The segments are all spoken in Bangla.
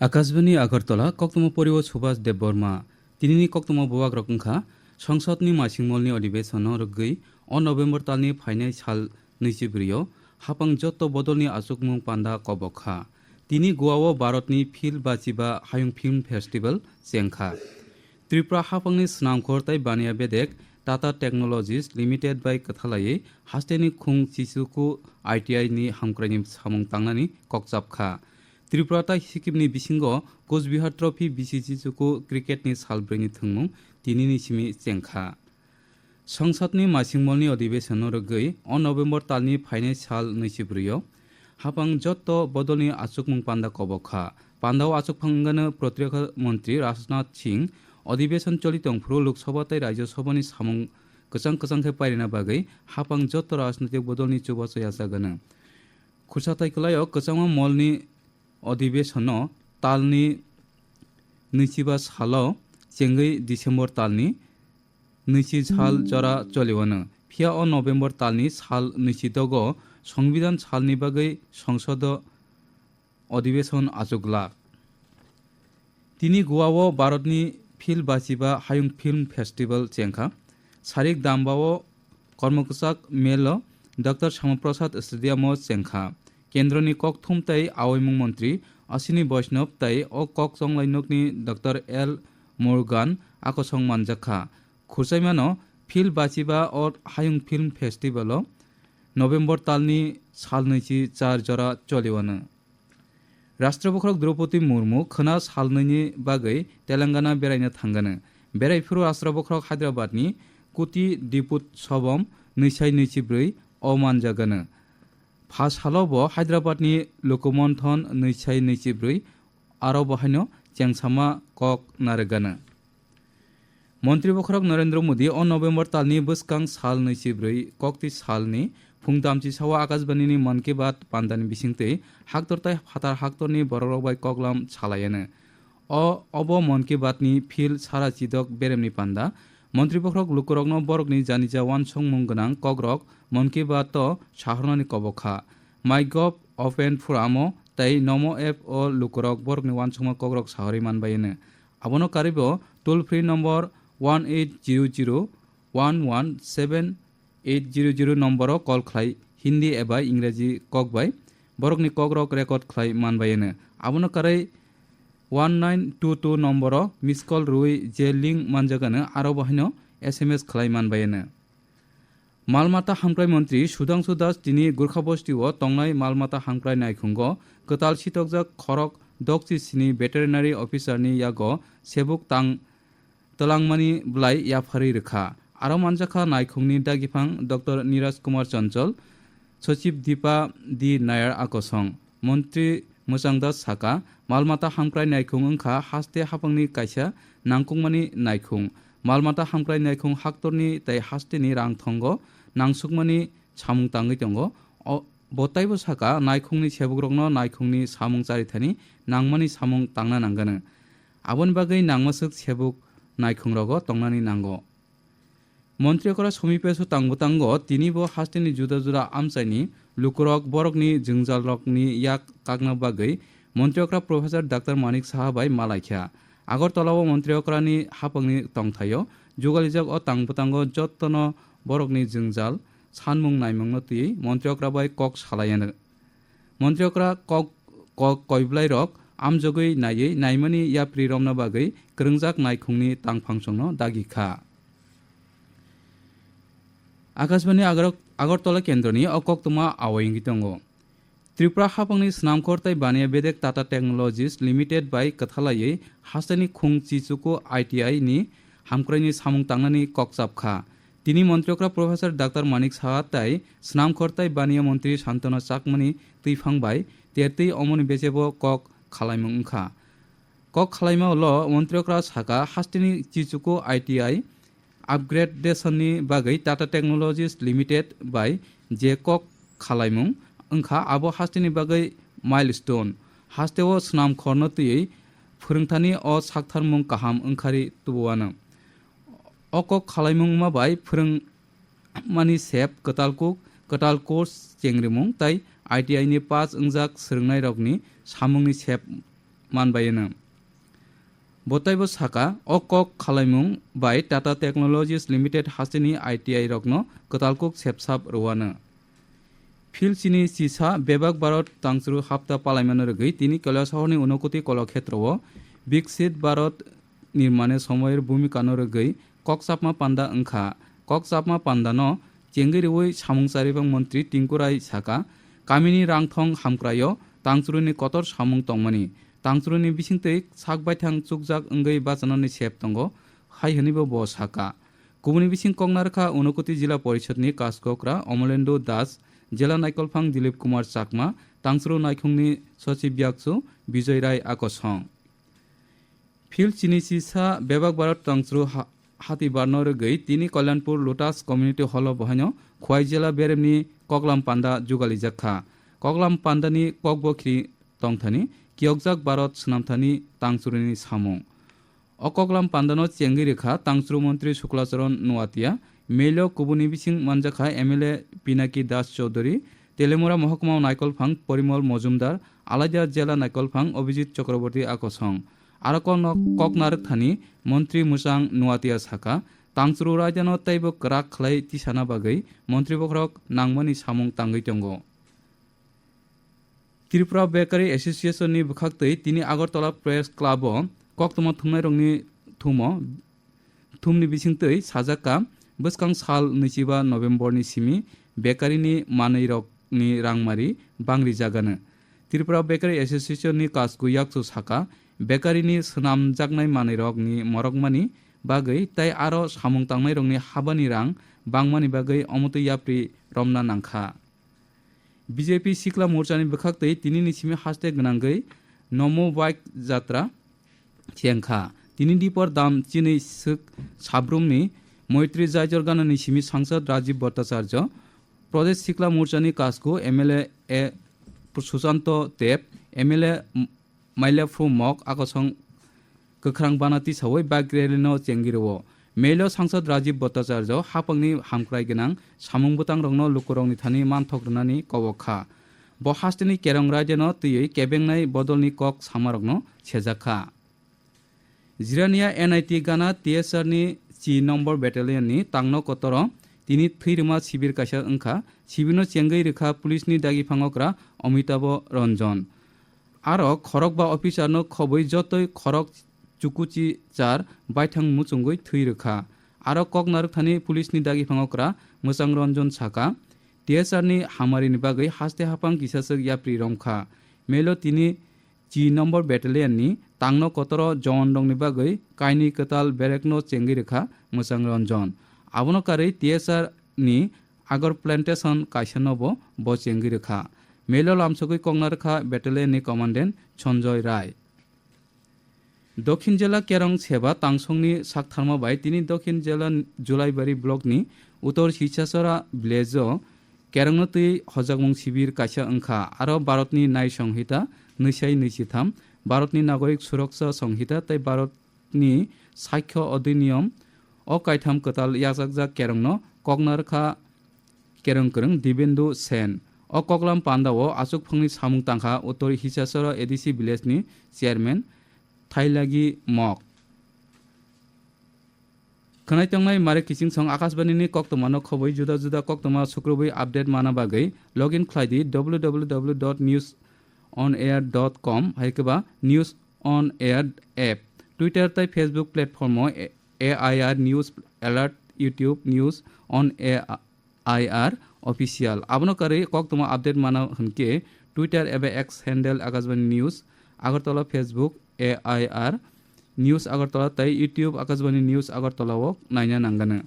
আকাশবাণী আগরতলা কক্তমা পরিব সুভাষ দেব বর্মা তিনি কক্তমা বুয়াক রকমখা, সংসদনি মাসিংমলনি অধিবেশন রুগী অ নভেম্বর তালনি ফাইনাল সাল নৈচিব্রিয় হাপাং যত বদলনি আসুকমুং পান্ডা কবখা। তিনি গোয়াও ভারতনি ফিল বাচিবা হায়ং ফিল্ম ফেস্টিভেল চেংখা। ত্রিপুরা হাফংনি স্নামখরতাই বানিয়া বেদেক টাটা টেকনোলজিস লিমিটেড বাই কথালাই হাস্টেনি খুং চিচুকু আইটিআই নি হামক্রাইনি সামুং তাংনানি ককজাবখা ত্রিপুরা তাই সিকিমনি বিসিঙ্গ কোচবিহার ট্রফি বিশি বিসি চিচুকু ক্রিকেটনি সালব্রেনি থংমুং তিনিনি সিমি চেংখা। সংসদনি মাইসিংমলনি অধিবেশন রগৈ অ নভেম্বর তালনি ফাইনে সাল নৈচিব্রিয় হাপাং যত বদলনি আচুকমুং পান্দা কবখা। পান্দাও আচুকফাঙ্গানো প্রতিরক্ষা মন্ত্রী রাজনাথ সিং अधिवेशन चलितंफ्रु लोकसभा तै राज्यसभानि सामुं गोचां गोचांखे पायरिना बागै हापां जत्त राजनैतिक बदलनि चुबाचो याजागानो खुरसाथाइखलायाव गोचाङा मलनि अधिवेशन तालनि नैजिबा सालाव चेंगै डिसेम्बर तालनि नैजि साल जरा चलिवानो फिया अ नभेम्बर तालनि साल नैजिदग संविधान सालनि बागै संसद अधिवेशन आजुगला তিনি গোয়াও ভারতনি ফিল্ড বাচিবা হায়ুং ফিল্ম ফেস্টিভেল চেংখা। সারিক দামবাও কর্মকচাক মেল ডক্টর শ্যামাপ্রসাদ স্টেডিয়াম চেংখা। কেন্দ্রনি কক থুমতাই আওয়াইমুং মন্ত্রী অশ্বিনী বৈষ্ণব তাই ও কক চংলাইনকনি ডক্টর এল মুরগান আকসং মানজাখা। খুরসাইমানো ফিল্ড বাচিবা ও হায়ুং ফিল্ম ফেস্টিভেল নভেম্বর তালনি সাল নৈচি চার জরা চলিওয়ানো राष्ट्रपति द्रौपदी मुर्मु खोना सालनैनि बागै तेलेंगाना बेरायनो थांगोन बेरायफोरु राष्ट्रपति हायद्राबादनि कुटि दिपुत सबम नैसाय नैजिब्रै अ मानजागोन फा सालावबो हायद्राबादनि लुकमन्थन नैसाय नैजिब्रै आरो बाहायनो चेंसामा कक नारगानो मन्त्रि बखरक नरेन्द्र मोदी अ नभेम्बर तालनि बोसकां साल नैजिब्रै कक्ति सालनि फुं दामची सावा आकाशबाणीनि मन की बात पान्दानि बिसिंतै हाक्तरताय फातार हाक्तरनि बररबाय कगलाम सालायानो अ अब मन की बातनि फिल सारा चिदक बेरेमनि पान्दा मन्त्रि बखरक लुकरकनो बरकनि जानिजा वान संमुं गोनां कग्रक मन की बात साहरनानि कबखा माइ गभ अपेन फुरामो তাই নমো এপ ও লুকরক বরকনি ওয়ান সময় কগ্রক সাহরি মানবাইনে আবনো Karib toll free number one eight zero zero one one seven eight zero zero number call खलाई Hindi एबा इंराजी कक बाय बरकनि कक रक रेकर्ड खलाई मानबायनो आबनो कारै one nine two two number miss call রুই যে লিঙ্ক মানজাগানো আরও বাহিনো এস এম এস খালাই মানবায়নো মালমাতা হামক্রাই মন্ত্রী সুধাংশু দাস তিনি গুর্খা বস্তিও টংলাই মালমাতা হামক্রাই নাইখুঙ্গ গতাল সিতকজাক খরক দকচি সিনি ভেটেরিনারি অফিসারনি ইয়াগ সেবুক তাং তলাংমানি ব্লাই ইয়াফারি রেখা আৰম মঞ্জাখা নাইখুং দাগিফাং ডক্টৰ নিৰাজ কুমাৰ চঞ্চল সচিব দীপা দি নায়াৰ আকসং মন্ত্ৰী মোচাংদাস চাকা মালমাতা হামক্ৰাই নাইখুং অংখা হাস্তে হাপাংনি কাইছা নাংকুংমানি নাইখুং মালমাতা হামক্ৰাই নাইখুং হাক্তৰনি তাই হাস্তেনি ৰাং থংগ নাংচুকমানি চামুং টাঙি টংগ বতাইব সাকা নাইখুংনি সেবগ্ৰগ্ন নাইখুংনি চামুং চাৰিথানি নাংমানি চামুং টাংনা নাংগানো আবন বাগৈ নাংমাচুক সেবুক নাইখুংৰগ টংনানি নাংগ' মন্ত্ৰীসকলে সমীপে চোতাংগ তাংগ তিনিব শাস্তিনি জুদা আমচাই আমচাইনি লোকৰক বৰকনি জিংজালকনি ইয়াক কাকনা বাগৈ মন্ত্ৰীসকলে প্ৰফেচাৰ ডাক্তৰ মানিক চাহাবাই মালাইখ্যা আগৰ তলাব মন্ত্ৰীসকলানি হাপংনি টংঠায় যোগালিজাক অ তাংব তাংগ যত্ন বৰকনি জিংজাল চানমুং নাইমংনতি মন্ত্ৰীসকলাবাই কক চালাই মন্ত্ৰীসকলা কক কক কইব্লাই ৰক আমযোগৈ নায়ে নাইমানি ইয়া প্ৰিৰমনা বাগৈ কৃংজাক নাইখুংনি টাংফাংচংন দাগিখা। আকাশবাণী আগর আগরতলা কেন্দ্রনি অকক্তমা আওয়িঙ্গি দङ ত্রিপুরা হাফংনি স্নামখর তাই বানিয়া বেদেক টাটা টেকনোলজিস লিমিটেড বাই কথালাयै হাস্তানি খুং চিচুকো আইটিআই নি হামক্রাইনি সামুং তাংনানি ককচাপখা তিনি মন্ত্রকরা প্রফেসর ডাক্তার মানিক সাহা তাই স্নামখর তাই বানিয়া মন্ত্রী শান্তনা চাকমানি তৈফাং বাই তেরতেই অমনি বেচেব কক খালাইমংখা। কক খালাইমা ল মন্ত্রকরা সাকা হাস্তিনি চিচুকো আইটিআই आपग्रेडेशननि बागै टाटा टेक्न'लजिस लिमिटेड बाय जेकक खालायमुं ओंखा आब' हास्थिनि बागै माइलस्टोन हास्थेव स्नाम खरनो तयै फोरोंथानि अ साकथारमुं काहाम ओंखारि तुबुआनो अक खालायमुं माबाय फोरों मानि सेब कतालकुक कताल कोर्स चेंग्रिमुं ताइ आइटिआइनि पास ओंजाक सोलोंनाय रगनि सामुंनि सेब मानबायोनो বতাইব সাকা অকক খালাইমুং বাই টাটা টেকনোলজিস লিমিটেড হাসিনি আইটিআই রগ্ন কতালকুক সেপসাপ রোয়ানো ফিলচিনি চিসা বেবাক ভারত তাংসরু হাপ্তা পালাইমানো রগৈ তিনি কৈলাসহরনি উনকোটি কলক্ষেত্রও বিকশিত ভারত নির্মাণে সময়ের ভূমিকানো রগৈ ককচাপমা পান্ডা ওংখা ককচাপমা পান্ডানো চেঙ্গিরিওই সামুংসারিবং মন্ত্রী টিঙ্কুরাই সাকা কামিনী রাংথং হামক্রাইও তাংসরুনি কতর সামুং তংমানি tangchruni bisingtei sakbai thang chukjak ongei bachanani sep tongo, hai hanibo bo saka. কুমনি বিসিং কংনারখা Unakoti জেলা পরিষদ নিয়ে কাজককরা অমলেন্দু দাস জেলা নাইকলফাং দিলীপ কুমার চাকমা তাংসরো নাইখংনি সচিব ব্যাকসু বিজয় রায় আকসং ফিল চিনি চিসা বেবাক বারত তাংসরো হাতি বার্নর গই তিনি কল্যাণপুর লোটাস কমিউনিটি হল বহাইন খোয়াই জেলা বেরেমনি কগলাম পান্ডা জুগালি জাখা কগলাম পান্ডানি ককবখ্রি তংথানি কিয়কজাক ভারত সুনামথানি তাংসুরুনি সামুং অকগলাম পান্ডানো চেঙ্গি রেখা তাংসুরু মন্ত্রী শুক্লাচরণ নোয়াতিয়া মেইল কুবুনি বিসিং মানজাখা এমএলএ পিনাকি দাস চৌধুরী তেলেমুরা মহকুমা নাইকলফাং পরিমল মজুমদার আলাদা জেলা নাইকলফাং অভিজিৎ চক্রবর্তী আকসং আরও কক নারক থানি মন্ত্রী মুসাং নোয়াতিয়া সাকা তাংসুরু রাজানো তাইব করাক খালাই তিসানা বাগৈ মন্ত্রী বখরক নাংমানি সামুং তাঙ্গৈ দঙ্গ ত্রিপুরা বেকারি এসোসিয়েশননি বখাক্তই তিনি আগরতলা প্রেস ক্লাব কক্তমা থুমাই রংনি থুম, থুমনি বিসিংতই সাজাকা বসকাং সাল নৈচিবা নভেম্বরনি সিমি বেকারিনি মানৈ রকনি রাংমারি, বাংরি জাগানো। ত্রিপুরা বেকারি এসোসিয়েশননি কাজকু ইয়াকসু সাকা বেকারিনি সোনামজাকনাই মানৈ রকনি মরকমানি বাগৈ তাই আরও সামুং তাংনাই রংনি হাবানি রং, বাংমানি বাগৈ অমতৈ ইয়াপ্রি রমনা নাংখা। बिजेपी सिख्ला मोर्चानि बिखाक्तै तिनिनि सिमे हास्ते गोनांगै नमो बाइक जात्रा थियांखा तिनि दिपर दाम चिनै सोक साब्रुमनि मैत्री जायजर गानानि सिमि सांसद राजीव भट्टाचार्य प्रदेश सिख्ला मोर्चानि कासको एमएलए ए सुशान्त देव एमएलए माइल्या फ्रमक आकसं गोख्रां बानाति सावै बाइक रेलिनो चेंगिरव मेलो सांसद राजीव भट्टाचार्य हापंनि हामक्राय गोनां सामुं बुतां रंनो लुकुरंनि थानि मानथग्रनानि कवखा ब हास्टेनि केरं रायजनो तैयै केबेंनाय बदलनि कक सामारकनो सेजाखा जिरानिया एनआईटी गाना টিএসআরনি চি নম্বর ব্যাটালিয়ননি তাংনো কতর তিনি থৈরমা শিবির কাছা ওংখা শিবিনো চেঙ্গৈ রেখা পুলিশনি দাগি ফাঙকরা অমিতাভ রঞ্জন আরো খরক বা অফিসারনো খবৈ যতই খরক চুকুচি চার বাইথাং মুচুঙ্গৈ থৈ রেখা আরও কক নারকথানি পুলিশনি দাগি ফাঙকরা মোচাং রঞ্জন সাকা টিএসআরনি হামারিনি বাগৈ হাস্তে হাপাং কিসাসক ইয়াপ্রি রমখা মেলো তিনি চি নম্বর ব্যাটালিয়ননি তাংনো কতর জন রংনি বাগৈ কাইনি কতাল বেরেকনো চেঙ্গি রেখা মোচাং রঞ্জন আবনো কাरै টিএসআর ni আগর প্ল্যান্টেশন কাইসানব ব চেঙ্গি রেখা মেলো লামসগৈ কংনা রেখা battalion ni commandant Sanjay Roy দক্ষিণ জেলা কেরং সেবা তাংসংনি সাকথারমা বাই। তিনি দক্ষিণ জেলা জুলাইবাড়ি ব্লকনি উত্তর শিচাসরা ভিলেজ কেরংনো তুই হজাকমং শিবির কাইসা ওংখা আরও ভারতনি নাই সংহিতা নৈসাই নৈজিথাম ভারতনি নাগরিক সুরক্ষা সংহিতা। তাই ভারতনি সাক্ষ্য অধিনিয়ম অকাইথাম কতাল ইয়াজাকজাক কেরংনো কগনারখা কেরং করং দিবেন্দু সেন। অ কগলাম পান্ডাও আচুক ফংনি সামুং তাংখা উত্তর হিসাসরা থাইলাগি মক খনাই তংনাই মারে কিচিং সং আকাশবাণী নি কক্তমা ন খবই জুদা জুদা কক্তমা শুক্রবই আপডেট মানা বাগৈ log in খ্লাইদি W W W dot news on air dot com হাইকবা news on air app Twitter তাই Facebook platform A I R news alert YouTube news on A I R official আপনাকারী কক্তমা আপডেট মানা হনকে টুইটার এবে X handle Akashvani news Agartala Facebook A I R news Agartala तई यूट्यूब आकाशवाणी न्यूज़ अगरतलाव नायना नांगानो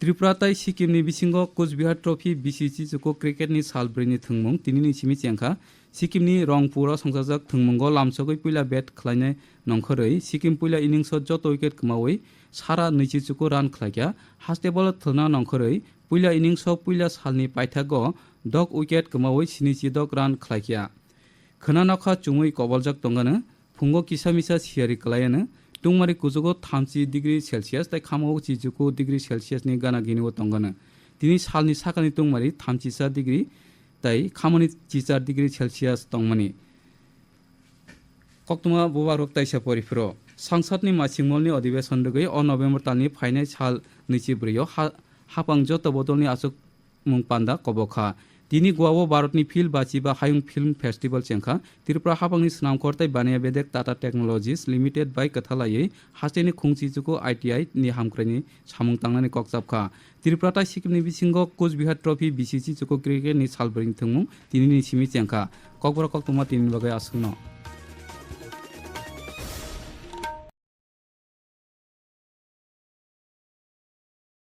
त्रिपुरा तई सिक्किमनि बिसिङाव कुचबिहार ट्रफि बिसिसि जुको क्रिकेटनि सालब्रैनि थोंमुं तिनिनि सिमि जेंखा सिक्किमनि रंपुराव संसारजाक थोंमुंगो लामसगै पुइला बेट खलायनाय नंखरै सिक्किम पुइला इनिंसआव जत उइकेट खोमावै सारा नैजि जुको रान खलायखा हास्टेबल थोना नंखरै पुइला इनिंसआव पुइला सालनि पाइथाग' डग उइकेट खोमावै स्निजिद' रान खलायखिया খনানখা চুমুই কবলজাক তঙ্গানো ফুঙ্গো কিসা মিসা সিয়ারি কলায়ানো টুংমারি কুজুগো থামচি ডিগ্রি সেলসিয়াস তাই খামাও চিজুকো ডিগ্রি সেলসিয়াসনি গানা গিনিও তঙ্গানো তিনি সালনি সাকানি টুংমারি থামচিসা ডিগ্রি তাই খামানি চিচার ডিগ্রি সেলসিয়াস তংমানি কক্তমা বোবা রোগ তাইসা পরিফ্র সংসদনি মাসিমলনি অধিবেশন রোগী অ নভেম্বর তালনি ফাইনাল সাল নৈচিব্রৈও হাপাংজ তবদলনি আসুক মুং পান্দা কবখা তিনি গোয়াও ভারতनि फिल्म बाचिबा हायुं फिल्म फेस्टिवल चेंखा त्रिपुरा हाबांनि स्नामखरताय बानिया बेदेक टाटा टेक्नोलॉजीज लिमिटेड बाय कथालायै हासेनि खुंसिजुखौ आईटीआई नि हामख्रायनि सामुं तांनानै ककजाबखा त्रिपुरा ताय सिक्किमनि बिसिंग कुचबिहार ट्रफि बिसिसि जुखौ क्रिकेटनि सालबरिं थंमुं तिनिनि सिमि चेंखा ककबर ककतमा तिनि बागै आसुनो